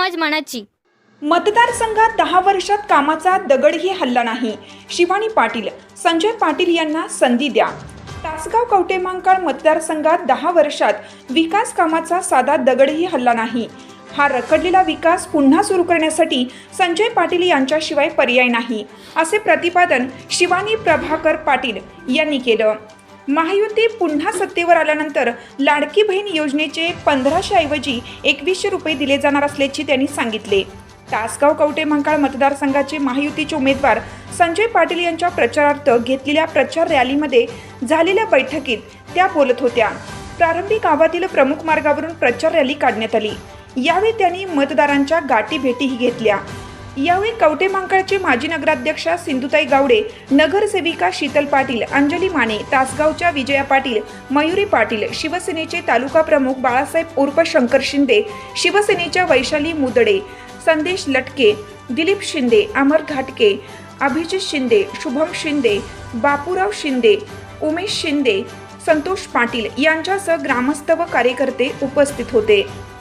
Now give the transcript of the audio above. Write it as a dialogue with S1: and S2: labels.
S1: मनाची.
S2: मतदारसंघात दहा वर्षात कामाचा दगडही हल्ला नाही. शिवानी पाटील संजय पाटील यांना संधी द्या. तासगाव कवटेमांकाळ मतदारसंघात दहा वर्षात विकास कामाचा साधा दगडही हल्ला नाही. हा रखडलेला विकास पुन्हा सुरू करण्यासाठी संजय पाटील यांच्याशिवाय पर्याय नाही असे प्रतिपादन शिवानी प्रभाकर पाटील यांनी केलं. महायुती पुन्हा सत्तेवर आल्यानंतर लाडकी बहीण योजनेचे पंधराशे ऐवजी एकवीसशे रुपये दिले जाणार असल्याचे त्यांनी सांगितले. तासगाव कवटे मंकाळ मतदारसंघाचे महायुतीचे उमेदवार संजय पाटील यांच्या प्रचारार्थ घेतलेल्या प्रचार रॅलीमध्ये झालेल्या बैठकीत त्या बोलत होत्या. प्रारंभी गावातील प्रमुख मार्गावरून प्रचार रॅली काढण्यात आली. यावेळी त्यांनी मतदारांच्या गाठी भेटीही घेतल्या. यावेळी कवटे मांकाळचे माजी नगराध्यक्षा सिंधुताई गावडे नगरसेविका शीतल पाटील अंजली माने तासगावच्या विजया पाटील मयुरी पाटील शिवसेनेचे तालुका प्रमुख बाळासाहेब उर्फ शंकर शिंदे शिवसेनेच्या वैशाली मुदडे संदेश लटके दिलीप शिंदे अमर घाटके अभिजित शिंदे शुभम शिंदे बापूराव शिंदे उमेश शिंदे संतोष पाटील यांच्यासह ग्रामस्थ व कार्यकर्ते उपस्थित होते.